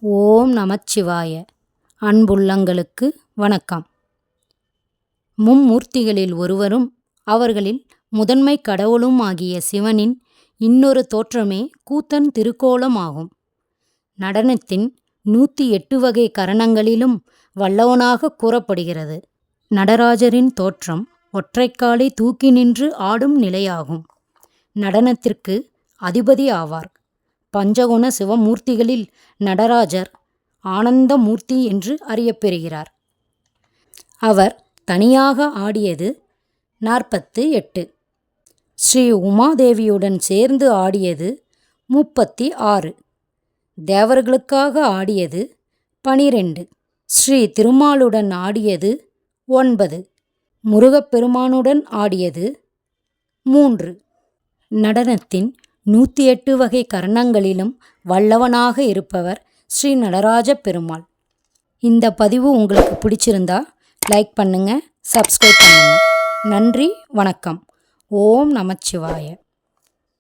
ஓம் நமச்சிவாய. அன்புள்ளங்களுக்கு வணக்கம். மும்மூர்த்திகளில் ஒருவரும் அவர்களில் முதன்மை கடவுளும் ஆகிய சிவனின் இன்னொரு தோற்றமே கூத்தன் திருக்கோலம் ஆகும் நடனத்தின் நூற்றி எட்டு வகை கரணங்களிலும் வல்லவனாக கூறப்படுகிறது. நடராஜரின் தோற்றம் ஒற்றைக்காலை தூக்கி நின்று ஆடும் நிலையாகும். நடனத்திற்கு அதிபதி ஆவார். பஞ்சகுண சிவமூர்த்திகளில் நடராஜர் ஆனந்தமூர்த்தி என்று அறியப்பெறுகிறார். அவர் தனியாக ஆடியது நாற்பத்து எட்டு ஸ்ரீ உமாதேவியுடன் சேர்ந்து ஆடியது முப்பத்தி ஆறு தேவர்களுக்காக ஆடியது பனிரெண்டு. ஸ்ரீ திருமாலுடன் ஆடியது ஒன்பது. முருகப்பெருமானுடன் ஆடியது மூன்று. நடனத்தின் நூற்றி எட்டு வகை கரணங்களிலும் வல்லவனாக இருப்பவர் ஸ்ரீ நடராஜ பெருமாள். இந்த பதிவு உங்களுக்கு பிடிச்சிருந்தா லைக் பண்ணுங்க சப்ஸ்கிரைப் பண்ணுங்க. நன்றி வணக்கம். ஓம் நமச்சிவாய.